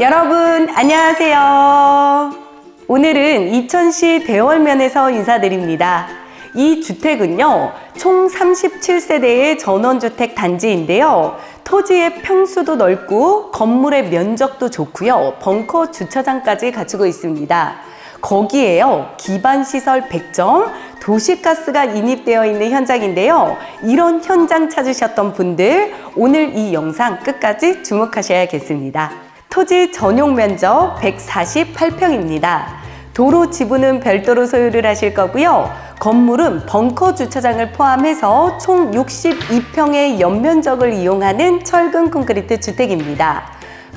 여러분, 안녕하세요. 오늘은 이천시 대월면에서 인사드립니다. 이 주택은요, 총 37세대의 전원주택 단지인데요. 토지의 평수도 넓고 건물의 면적도 좋고요. 벙커 주차장까지 갖추고 있습니다. 거기에요, 기반 시설 100점, 도시가스가 인입되어 있는 현장인데요. 이런 현장 찾으셨던 분들, 오늘 이 영상 끝까지 주목하셔야겠습니다. 토지 전용 면적 148평입니다. 도로 지분은 별도로 소유를 하실 거고요. 건물은 벙커 주차장을 포함해서 총 62평의 연면적을 이용하는 철근 콘크리트 주택입니다.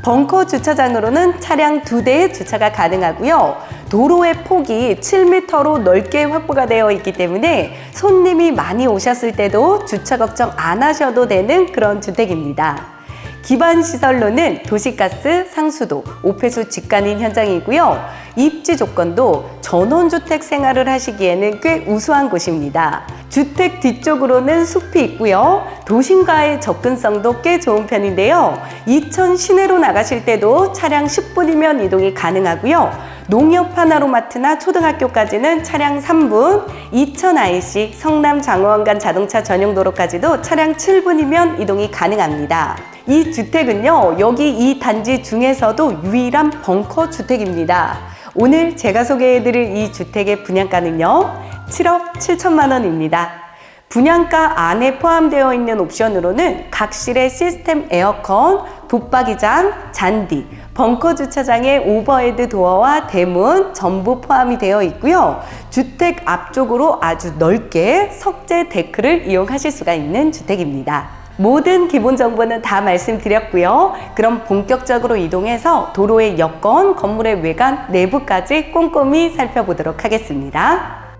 벙커 주차장으로는 차량 두 대의 주차가 가능하고요. 도로의 폭이 7m로 넓게 확보가 되어 있기 때문에 손님이 많이 오셨을 때도 주차 걱정 안 하셔도 되는 그런 주택입니다. 기반 시설로는 도시가스, 상수도, 오폐수 직관인 현장이고요. 입지 조건도 전원주택 생활을 하시기에는 꽤 우수한 곳입니다. 주택 뒤쪽으로는 숲이 있고요. 도심과의 접근성도 꽤 좋은 편인데요. 이천 시내로 나가실 때도 차량 10분이면 이동이 가능하고요. 농협 하나로마트나 초등학교까지는 차량 3분, 이천 IC 성남 장호원 간 자동차 전용 도로까지도 차량 7분이면 이동이 가능합니다. 이 주택은요, 여기 이 단지 중에서도 유일한 벙커 주택입니다. 오늘 제가 소개해드릴 이 주택의 분양가는요, 7억 7천만 원입니다. 분양가 안에 포함되어 있는 옵션으로는 각실의 시스템 에어컨, 붙박이장, 잔디, 벙커 주차장의 오버헤드 도어와 대문 전부 포함이 되어 있고요. 주택 앞쪽으로 아주 넓게 석재 데크를 이용하실 수가 있는 주택입니다. 모든 기본 정보는 다 말씀드렸고요. 그럼 본격적으로 이동해서 도로의 여건, 건물의 외관, 내부까지 꼼꼼히 살펴보도록 하겠습니다.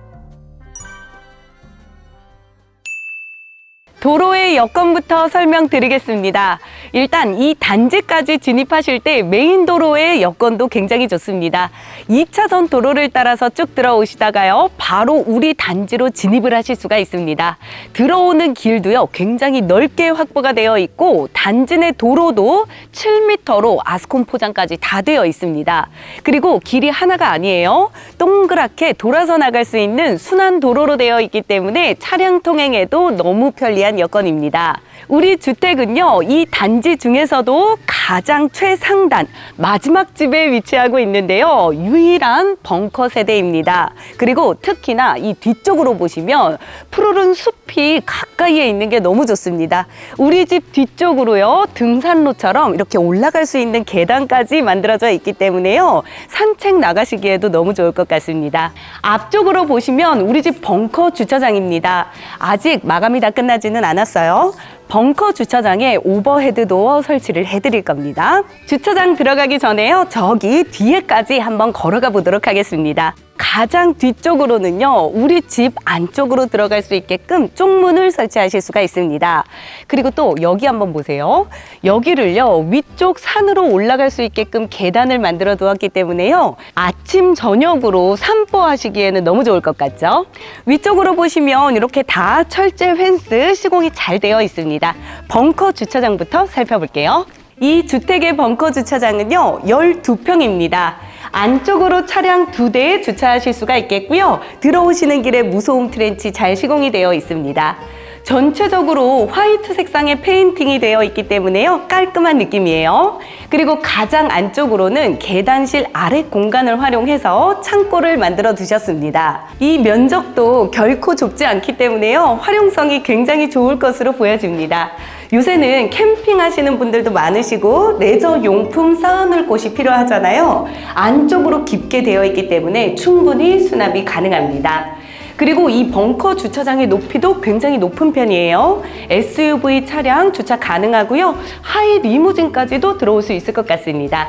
도로의 여건부터 설명드리겠습니다. 일단 이 단지까지 진입하실 때 메인 도로의 여건도 굉장히 좋습니다. 2차선 도로를 따라서 쭉 들어오시다가요. 바로 우리 단지로 진입을 하실 수가 있습니다. 들어오는 길도요. 굉장히 넓게 확보가 되어 있고 단지 내 도로도 7m로 아스콘 포장까지 다 되어 있습니다. 그리고 길이 하나가 아니에요. 동그랗게 돌아서 나갈 수 있는 순환 도로로 되어 있기 때문에 차량 통행에도 너무 편리한 여건입니다. 우리 주택은요, 이 단지 중에서도 가장 최상단, 마지막 집에 위치하고 있는데요. 유일한 벙커 세대입니다. 그리고 특히나 이 뒤쪽으로 보시면 푸르른 숲이 가까이에 있는 게 너무 좋습니다. 우리 집 뒤쪽으로요, 등산로처럼 이렇게 올라갈 수 있는 계단까지 만들어져 있기 때문에요. 산책 나가시기에도 너무 좋을 것 같습니다. 앞쪽으로 보시면 우리 집 벙커 주차장입니다. 아직 마감이 다 끝나지는 않았어요. 벙커 주차장에 오버헤드 도어 설치를 해드릴 겁니다. 주차장 들어가기 전에요. 저기 뒤에까지 한번 걸어가 보도록 하겠습니다. 가장 뒤쪽으로는요, 우리 집 안쪽으로 들어갈 수 있게끔 쪽문을 설치하실 수가 있습니다. 그리고 또 여기 한번 보세요. 여기를요, 위쪽 산으로 올라갈 수 있게끔 계단을 만들어 두었기 때문에요, 아침, 저녁으로 산보하시기에는 너무 좋을 것 같죠? 위쪽으로 보시면 이렇게 다 철제 펜스 시공이 잘 되어 있습니다. 벙커 주차장부터 살펴볼게요. 이 주택의 벙커 주차장은요, 12평입니다. 안쪽으로 차량 두 대 주차하실 수가 있겠고요. 들어오시는 길에 무소음 트렌치 잘 시공이 되어 있습니다. 전체적으로 화이트 색상의 페인팅이 되어 있기 때문에요. 깔끔한 느낌이에요. 그리고 가장 안쪽으로는 계단실 아래 공간을 활용해서 창고를 만들어 두셨습니다. 이 면적도 결코 좁지 않기 때문에요. 활용성이 굉장히 좋을 것으로 보여집니다. 요새는 캠핑 하시는 분들도 많으시고 레저 용품 쌓아놓을 곳이 필요하잖아요. 안쪽으로 깊게 되어 있기 때문에 충분히 수납이 가능합니다. 그리고 이 벙커 주차장의 높이도 굉장히 높은 편이에요. SUV 차량 주차 가능하고요. 하이 리무진까지도 들어올 수 있을 것 같습니다.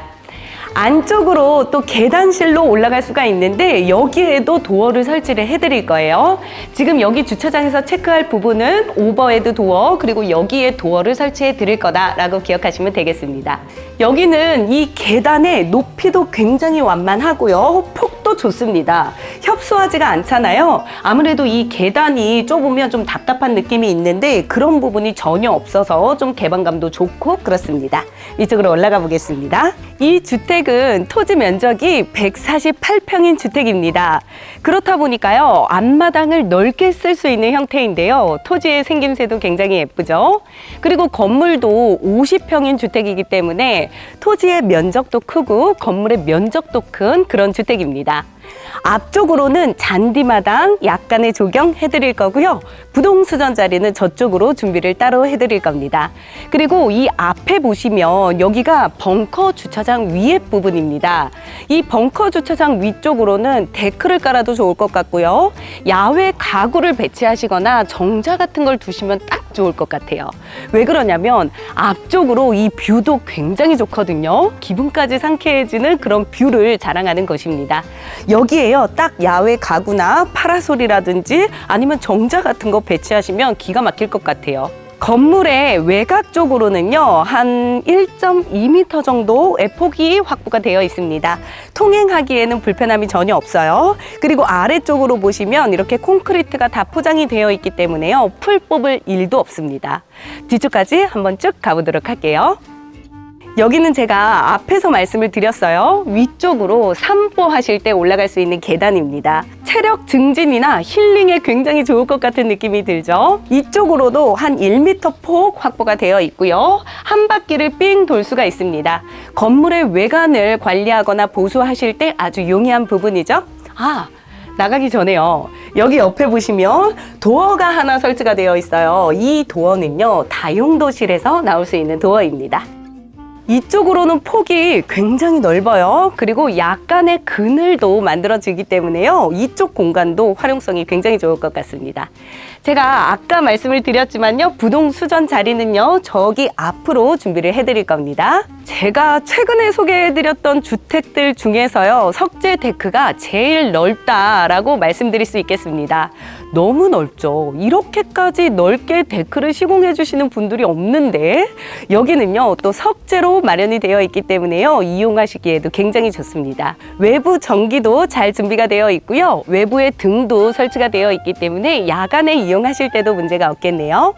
안쪽으로 또 계단실로 올라갈 수가 있는데 여기에도 도어를 설치를 해드릴 거예요. 지금 여기 주차장에서 체크할 부분은 오버헤드 도어 그리고 여기에 도어를 설치해 드릴 거다라고 기억하시면 되겠습니다. 여기는 이 계단의 높이도 굉장히 완만하고요. 폭 도 좋습니다. 협소하지가 않잖아요. 아무래도 이 계단이 좁으면 좀 답답한 느낌이 있는데 그런 부분이 전혀 없어서 좀 개방감도 좋고 그렇습니다. 이쪽으로 올라가 보겠습니다. 이 주택은 토지 면적이 148평인 주택입니다. 그렇다 보니까요, 앞마당을 넓게 쓸 수 있는 형태인데요. 토지의 생김새도 굉장히 예쁘죠. 그리고 건물도 50평인 주택이기 때문에 토지의 면적도 크고 건물의 면적도 큰 그런 주택입니다. 앞쪽으로는 잔디마당 약간의 조경 해 드릴 거고요. 부동 수전 자리는 저쪽으로 준비를 따로 해 드릴 겁니다. 그리고 이 앞에 보시면 여기가 벙커 주차장 위에 부분입니다. 이 벙커 주차장 위쪽으로는 데크를 깔아도 좋을 것 같고요. 야외 가구를 배치하시거나 정자 같은 걸 두시면 딱 좋을 것 같아요. 왜 그러냐면 앞쪽으로 이 뷰도 굉장히 좋거든요. 기분까지 상쾌해지는 그런 뷰를 자랑하는 것입니다. 여기에요. 딱 야외 가구나 파라솔이라든지 아니면 정자 같은 거 배치하시면 기가 막힐 것 같아요. 건물의 외곽 쪽으로는요, 한 1.2m 정도의 폭이 확보가 되어 있습니다. 통행하기에는 불편함이 전혀 없어요. 그리고 아래쪽으로 보시면 이렇게 콘크리트가 다 포장이 되어 있기 때문에요, 풀 뽑을 일도 없습니다. 뒤쪽까지 한번 쭉 가보도록 할게요. 여기는 제가 앞에서 말씀을 드렸어요. 위쪽으로 산보하실 때 올라갈 수 있는 계단입니다. 체력 증진이나 힐링에 굉장히 좋을 것 같은 느낌이 들죠. 이쪽으로도 한 1m 폭 확보가 되어 있고요. 한 바퀴를 삥 돌 수가 있습니다. 건물의 외관을 관리하거나 보수하실 때 아주 용이한 부분이죠. 아, 나가기 전에요. 여기 옆에 보시면 도어가 하나 설치가 되어 있어요. 이 도어는요, 다용도실에서 나올 수 있는 도어입니다. 이쪽으로는 폭이 굉장히 넓어요. 그리고 약간의 그늘도 만들어지기 때문에요. 이쪽 공간도 활용성이 굉장히 좋을 것 같습니다. 제가 아까 말씀을 드렸지만요. 부동 수전 자리는요. 저기 앞으로 준비를 해드릴 겁니다. 제가 최근에 소개해드렸던 주택들 중에서요. 석재 데크가 제일 넓다라고 말씀드릴 수 있겠습니다. 너무 넓죠. 이렇게까지 넓게 데크를 시공해 주시는 분들이 없는데 여기는요. 또 석재로 마련이 되어 있기 때문에요. 이용하시기에도 굉장히 좋습니다. 외부 전기도 잘 준비가 되어 있고요. 외부에 등도 설치가 되어 있기 때문에 야간에 이용하실 때도 문제가 없겠네요.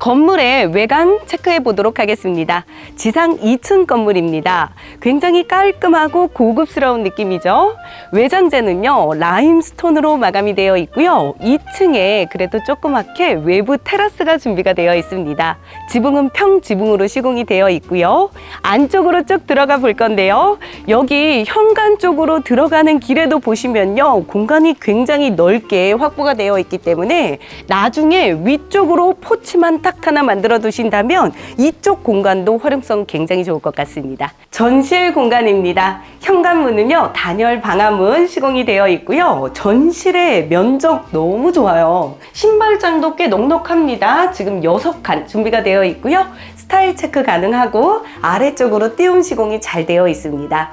건물의 외관 체크해 보도록 하겠습니다. 지상 2층 건물입니다. 굉장히 깔끔하고 고급스러운 느낌이죠. 외장재는요, 라임스톤으로 마감이 되어 있고요. 2층에 그래도 조그맣게 외부 테라스가 준비가 되어 있습니다. 지붕은 평지붕으로 시공이 되어 있고요. 안쪽으로 쭉 들어가 볼 건데요. 여기 현관 쪽으로 들어가는 길에도 보시면요. 공간이 굉장히 넓게 확보가 되어 있기 때문에 나중에 위쪽으로 포치만 딱 하나 만들어 두신다면 이쪽 공간도 활용성 굉장히 좋을 것 같습니다. 전실 공간입니다. 현관문은요, 단열 방화문 시공이 되어 있고요. 전실의 면적 너무 좋아요. 신발장도 꽤 넉넉합니다. 지금 여섯 칸 준비가 되어 있고요. 스타일 체크 가능하고 아래쪽으로 띄움 시공이 잘 되어 있습니다.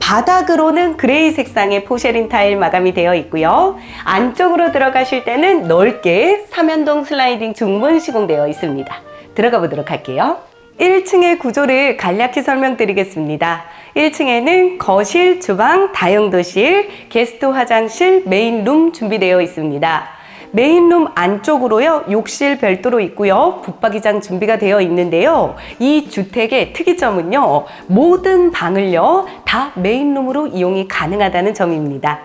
바닥으로는 그레이 색상의 포쉐린 타일 마감이 되어 있고요. 안쪽으로 들어가실 때는 넓게 삼연동 슬라이딩 중문 시공되어 있습니다. 들어가 보도록 할게요. 1층의 구조를 간략히 설명드리겠습니다. 1층에는 거실, 주방, 다용도실, 게스트 화장실, 메인룸 준비되어 있습니다. 메인룸 안쪽으로요, 욕실 별도로 있고요, 붙박이장 준비가 되어 있는데요. 이 주택의 특이점은요, 모든 방을요, 다 메인룸으로 이용이 가능하다는 점입니다.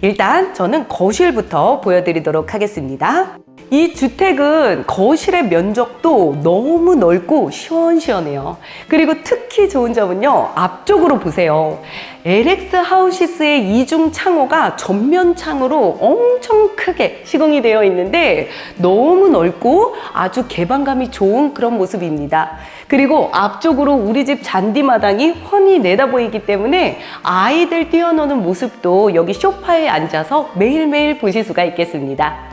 일단 저는 거실부터 보여드리도록 하겠습니다. 이 주택은 거실의 면적도 너무 넓고 시원시원해요. 그리고 특히 좋은 점은요, 앞쪽으로 보세요. LX 하우시스의 이중 창호가 전면 창으로 엄청 크게 시공이 되어 있는데 너무 넓고 아주 개방감이 좋은 그런 모습입니다. 그리고 앞쪽으로 우리 집 잔디마당이 훤히 내다 보이기 때문에 아이들 뛰어노는 모습도 여기 소파에 앉아서 매일매일 보실 수가 있겠습니다.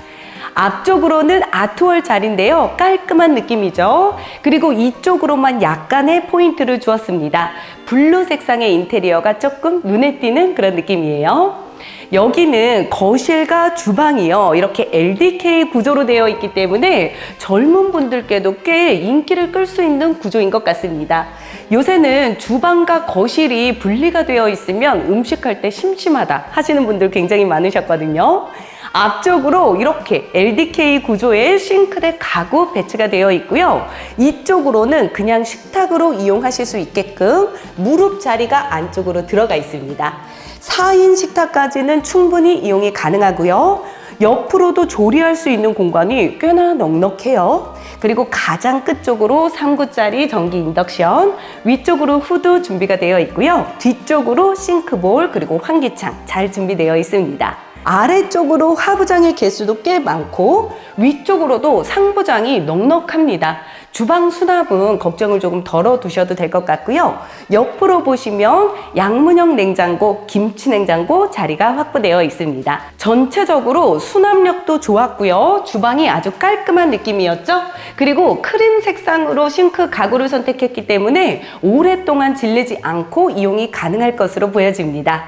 앞쪽으로는 아트월 자리인데요. 깔끔한 느낌이죠. 그리고 이쪽으로만 약간의 포인트를 주었습니다. 블루 색상의 인테리어가 조금 눈에 띄는 그런 느낌이에요. 여기는 거실과 주방이요. 이렇게 LDK 구조로 되어 있기 때문에 젊은 분들께도 꽤 인기를 끌 수 있는 구조인 것 같습니다. 요새는 주방과 거실이 분리가 되어 있으면 음식할 때 심심하다 하시는 분들 굉장히 많으셨거든요. 앞쪽으로 이렇게 LDK 구조의 싱크대 가구 배치가 되어 있고요. 이쪽으로는 그냥 식탁으로 이용하실 수 있게끔 무릎 자리가 안쪽으로 들어가 있습니다. 4인 식탁까지는 충분히 이용이 가능하고요. 옆으로도 조리할 수 있는 공간이 꽤나 넉넉해요. 그리고 가장 끝쪽으로 3구짜리 전기 인덕션, 위쪽으로 후드 준비가 되어 있고요. 뒤쪽으로 싱크볼 그리고 환기창 잘 준비되어 있습니다. 아래쪽으로 하부장의 개수도 꽤 많고 위쪽으로도 상부장이 넉넉합니다. 주방 수납은 걱정을 조금 덜어 두셔도 될 것 같고요. 옆으로 보시면 양문형 냉장고, 김치 냉장고 자리가 확보되어 있습니다. 전체적으로 수납력도 좋았고요. 주방이 아주 깔끔한 느낌이었죠. 그리고 크림 색상으로 싱크 가구를 선택했기 때문에 오랫동안 질리지 않고 이용이 가능할 것으로 보여집니다.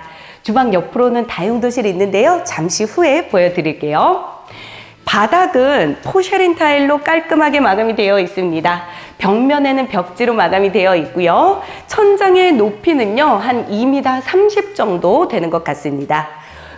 주방 옆으로는 다용도실이 있는데요. 잠시 후에 보여드릴게요. 바닥은 포쉐린 타일로 깔끔하게 마감이 되어 있습니다. 벽면에는 벽지로 마감이 되어 있고요. 천장의 높이는요, 한 2m 30 정도 되는 것 같습니다.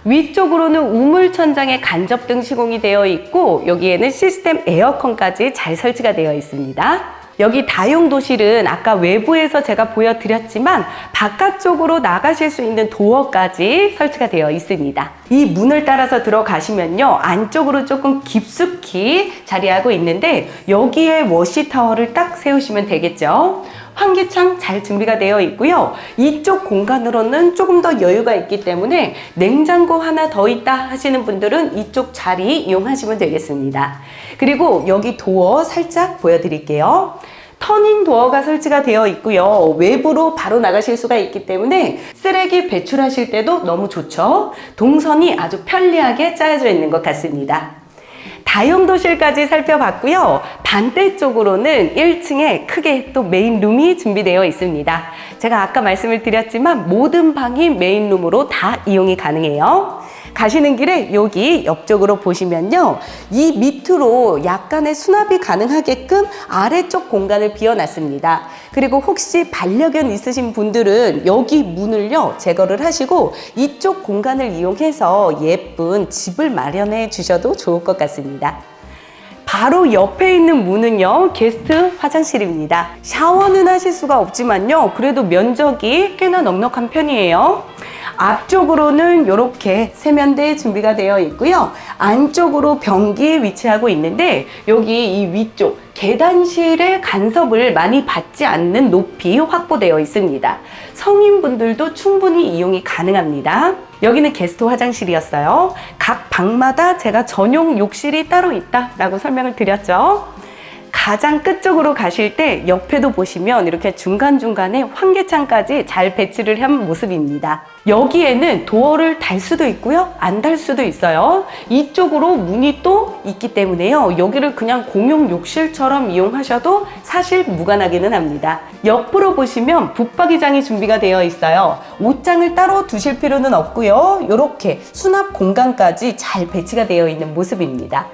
위쪽으로는 우물 천장에 간접등 시공이 되어 있고, 여기에는 시스템 에어컨까지 잘 설치가 되어 있습니다. 여기 다용도실은 아까 외부에서 제가 보여드렸지만 바깥쪽으로 나가실 수 있는 도어까지 설치가 되어 있습니다. 이 문을 따라서 들어가시면요. 안쪽으로 조금 깊숙이 자리하고 있는데 여기에 워시타워를 딱 세우시면 되겠죠. 환기창 잘 준비가 되어 있고요. 이쪽 공간으로는 조금 더 여유가 있기 때문에 냉장고 하나 더 있다 하시는 분들은 이쪽 자리 이용하시면 되겠습니다. 그리고 여기 도어 살짝 보여드릴게요. 터닝 도어가 설치가 되어 있고요. 외부로 바로 나가실 수가 있기 때문에 쓰레기 배출하실 때도 너무 좋죠. 동선이 아주 편리하게 짜여져 있는 것 같습니다. 다용도실까지 살펴봤고요. 반대쪽으로는 1층에 크게 또 메인룸이 준비되어 있습니다. 제가 아까 말씀을 드렸지만 모든 방이 메인룸으로 다 이용이 가능해요. 가시는 길에 여기 옆쪽으로 보시면요. 이 밑으로 약간의 수납이 가능하게끔 아래쪽 공간을 비워놨습니다. 그리고 혹시 반려견 있으신 분들은 여기 문을요, 제거를 하시고 이쪽 공간을 이용해서 예쁜 집을 마련해 주셔도 좋을 것 같습니다. 바로 옆에 있는 문은요, 게스트 화장실입니다. 샤워는 하실 수가 없지만요, 그래도 면적이 꽤나 넉넉한 편이에요. 앞쪽으로는 이렇게 세면대 준비가 되어 있고요. 안쪽으로 변기 위치하고 있는데 여기 이 위쪽 계단실의 간섭을 많이 받지 않는 높이 확보되어 있습니다. 성인분들도 충분히 이용이 가능합니다. 여기는 게스트 화장실이었어요. 각 방마다 제가 전용 욕실이 따로 있다라고 설명을 드렸죠. 가장 끝쪽으로 가실 때 옆에도 보시면 이렇게 중간중간에 환기창까지 잘 배치를 한 모습입니다. 여기에는 도어를 달 수도 있고요. 안 달 수도 있어요. 이쪽으로 문이 또 있기 때문에요. 여기를 그냥 공용 욕실처럼 이용하셔도 사실 무관하기는 합니다. 옆으로 보시면 붙박이장이 준비가 되어 있어요. 옷장을 따로 두실 필요는 없고요. 이렇게 수납 공간까지 잘 배치가 되어 있는 모습입니다.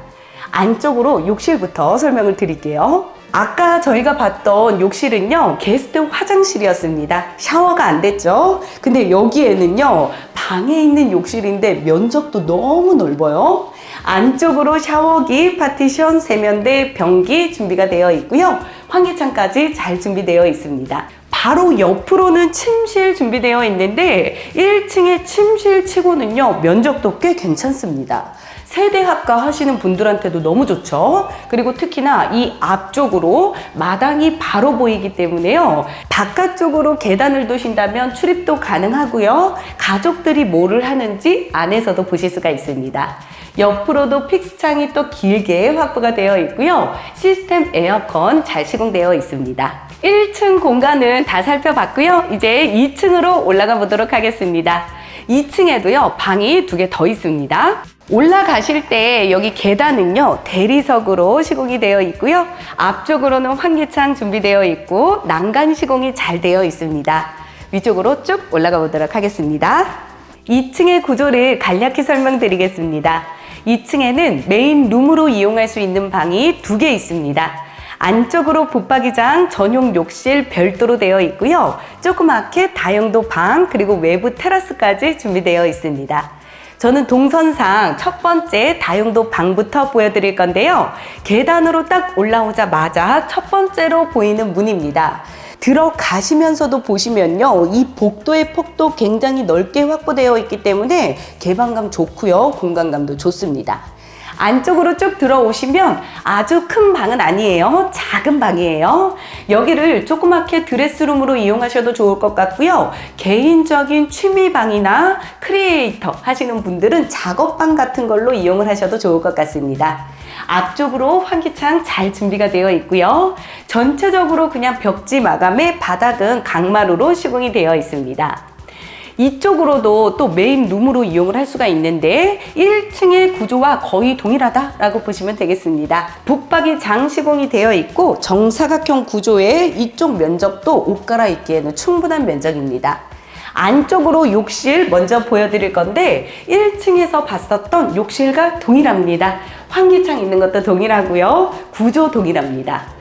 안쪽으로 욕실부터 설명을 드릴게요. 아까 저희가 봤던 욕실은요, 게스트 화장실이었습니다. 샤워가 안 됐죠? 근데 여기에는요, 방에 있는 욕실인데 면적도 너무 넓어요. 안쪽으로 샤워기, 파티션, 세면대, 변기 준비가 되어 있고요. 환기창까지 잘 준비되어 있습니다. 바로 옆으로는 침실 준비되어 있는데 1층의 침실 치고는요 면적도 꽤 괜찮습니다. 세대 합가 하시는 분들한테도 너무 좋죠. 그리고 특히나 이 앞쪽으로 마당이 바로 보이기 때문에요. 바깥쪽으로 계단을 두신다면 출입도 가능하고요. 가족들이 뭐를 하는지 안에서도 보실 수가 있습니다. 옆으로도 픽스창이 또 길게 확보가 되어 있고요. 시스템 에어컨 잘 시공되어 있습니다. 1층 공간은 다 살펴봤고요. 이제 2층으로 올라가 보도록 하겠습니다. 2층에도요, 방이 두 개 더 있습니다. 올라가실 때 여기 계단은요 대리석으로 시공이 되어 있고요. 앞쪽으로는 환기창 준비되어 있고 난간 시공이 잘 되어 있습니다. 위쪽으로 쭉 올라가 보도록 하겠습니다. 2층의 구조를 간략히 설명드리겠습니다. 2층에는 메인 룸으로 이용할 수 있는 방이 두 개 있습니다. 안쪽으로 붙박이장 전용 욕실 별도로 되어 있고요. 조그맣게 다용도 방 그리고 외부 테라스까지 준비되어 있습니다 저는 동선상 첫 번째 다용도 방부터 보여드릴 건데요. 계단으로 딱 올라오자마자 첫 번째로 보이는 문입니다. 들어가시면서도 보시면요. 이 복도의 폭도 굉장히 넓게 확보되어 있기 때문에 개방감 좋고요. 공간감도 좋습니다. 안쪽으로 쭉 들어오시면 아주 큰 방은 아니에요. 작은 방이에요. 여기를 조그맣게 드레스룸으로 이용하셔도 좋을 것 같고요. 개인적인 취미방이나 크리에이터 하시는 분들은 작업방 같은 걸로 이용을 하셔도 좋을 것 같습니다. 앞쪽으로 환기창 잘 준비가 되어 있고요. 전체적으로 그냥 벽지 마감에 바닥은 강마루로 시공이 되어 있습니다. 이쪽으로도 또 메인 룸으로 이용을 할 수가 있는데 1층의 구조와 거의 동일하다라고 보시면 되겠습니다. 북박이 장 시공이 되어 있고 정사각형 구조의 이쪽 면적도 옷 갈아입기에는 충분한 면적입니다. 안쪽으로 욕실 먼저 보여드릴 건데 1층에서 봤었던 욕실과 동일합니다. 환기창 있는 것도 동일하고요. 구조 동일합니다.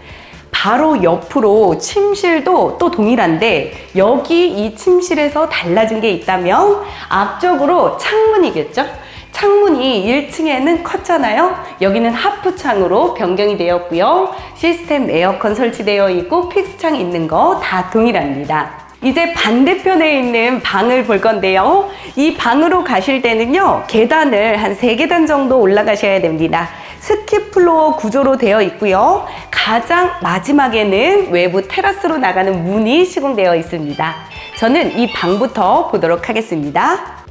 바로 옆으로 침실도 또 동일한데 여기 이 침실에서 달라진 게 있다면 앞쪽으로 창문이겠죠? 창문이 1층에는 컸잖아요. 여기는 하프창으로 변경이 되었고요. 시스템 에어컨 설치되어 있고 픽스창 있는 거 다 동일합니다. 이제 반대편에 있는 방을 볼 건데요. 이 방으로 가실 때는요, 계단을 한 세계단 정도 올라가셔야 됩니다. 스키 플로어 구조로 되어 있고요. 가장 마지막에는 외부 테라스로 나가는 문이 시공되어 있습니다. 저는 이 방부터 보도록 하겠습니다.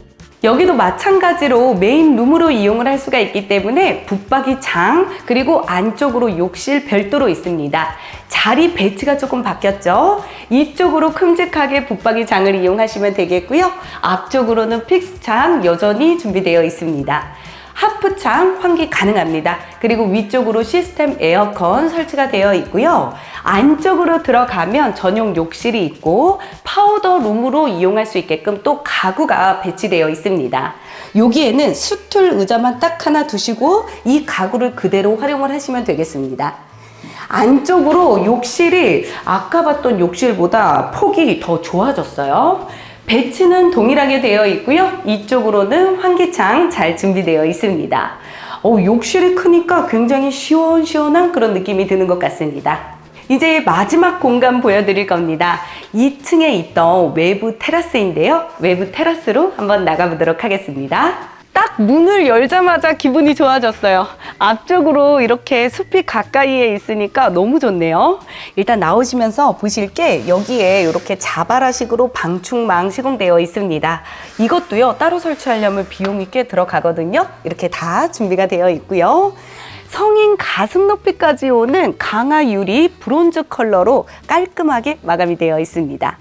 여기도 마찬가지로 메인 룸으로 이용을 할 수가 있기 때문에 붙박이 장 그리고 안쪽으로 욕실 별도로 있습니다. 자리 배치가 조금 바뀌었죠. 이쪽으로 큼직하게 붙박이 장을 이용하시면 되겠고요. 앞쪽으로는 픽스 창 여전히 준비되어 있습니다. 하프창 환기 가능합니다. 그리고 위쪽으로 시스템 에어컨 설치가 되어 있고요. 안쪽으로 들어가면 전용 욕실이 있고 파우더 룸으로 이용할 수 있게끔 또 가구가 배치되어 있습니다. 여기에는 수툴 의자만 딱 하나 두시고 이 가구를 그대로 활용을 하시면 되겠습니다. 안쪽으로 욕실이 아까 봤던 욕실보다 폭이 더 좋아졌어요. 배치는 동일하게 되어 있고요. 이쪽으로는 환기창 잘 준비되어 있습니다. 어, 욕실이 크니까 굉장히 시원시원한 그런 느낌이 드는 것 같습니다. 이제 마지막 공간 보여드릴 겁니다. 2층에 있던 외부 테라스인데요. 외부 테라스로 한번 나가보도록 하겠습니다. 딱 문을 열자마자 기분이 좋아졌어요. 앞쪽으로 이렇게 숲이 가까이에 있으니까 너무 좋네요. 일단 나오시면서 보실 게 여기에 이렇게 자바라식으로 방충망 시공되어 있습니다. 이것도요, 따로 설치하려면 비용이 꽤 들어가거든요. 이렇게 다 준비가 되어 있고요. 성인 가슴 높이까지 오는 강화 유리 브론즈 컬러로 깔끔하게 마감이 되어 있습니다.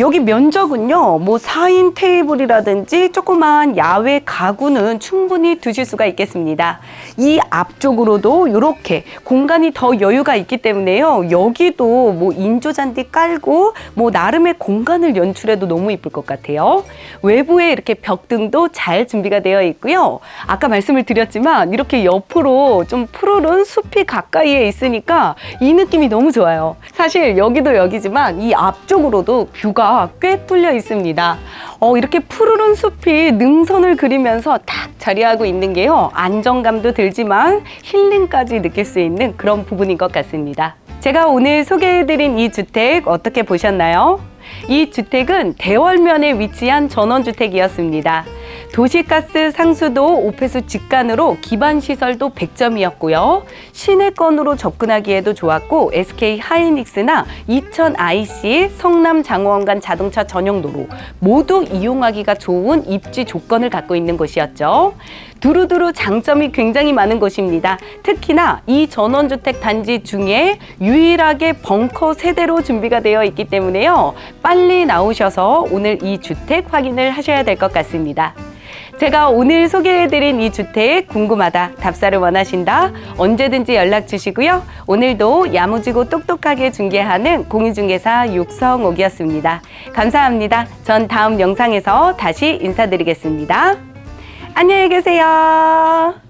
여기 면적은요, 뭐 4인 테이블이라든지 조그만 야외 가구는 충분히 두실 수가 있겠습니다. 이 앞쪽으로도 이렇게 공간이 더 여유가 있기 때문에요. 여기도 뭐 인조 잔디 깔고 뭐 나름의 공간을 연출해도 너무 이쁠 것 같아요. 외부에 이렇게 벽등도 잘 준비가 되어 있고요. 아까 말씀을 드렸지만 이렇게 옆으로 좀 푸르른 숲이 가까이에 있으니까 이 느낌이 너무 좋아요. 사실 여기도 여기지만 이 앞쪽으로도 뷰가 꽤 뚫려 있습니다. 어, 이렇게 푸르른 숲이 능선을 그리면서 딱 자리하고 있는 게요. 안정감도 들지만 힐링까지 느낄 수 있는 그런 부분인 것 같습니다. 제가 오늘 소개해드린 이 주택 어떻게 보셨나요? 이 주택은 대월면에 위치한 전원주택이었습니다. 도시가스 상수도 오폐수 직관으로 기반 시설도 100점이었고요. 시내권으로 접근하기에도 좋았고 SK 하이닉스나 이천 IC, 성남 장호원 자동차 전용 도로 모두 이용하기가 좋은 입지 조건을 갖고 있는 곳이었죠. 두루두루 장점이 굉장히 많은 곳입니다. 특히나 이 전원주택 단지 중에 유일하게 벙커 세대로 준비가 되어 있기 때문에요. 빨리 나오셔서 오늘 이 주택 확인을 하셔야 될 것 같습니다. 제가 오늘 소개해드린 이 주택 궁금하다, 답사를 원하신다, 언제든지 연락 주시고요. 오늘도 야무지고 똑똑하게 중개하는 공인중개사 육성옥이었습니다. 감사합니다. 전 다음 영상에서 다시 인사드리겠습니다. 안녕히 계세요.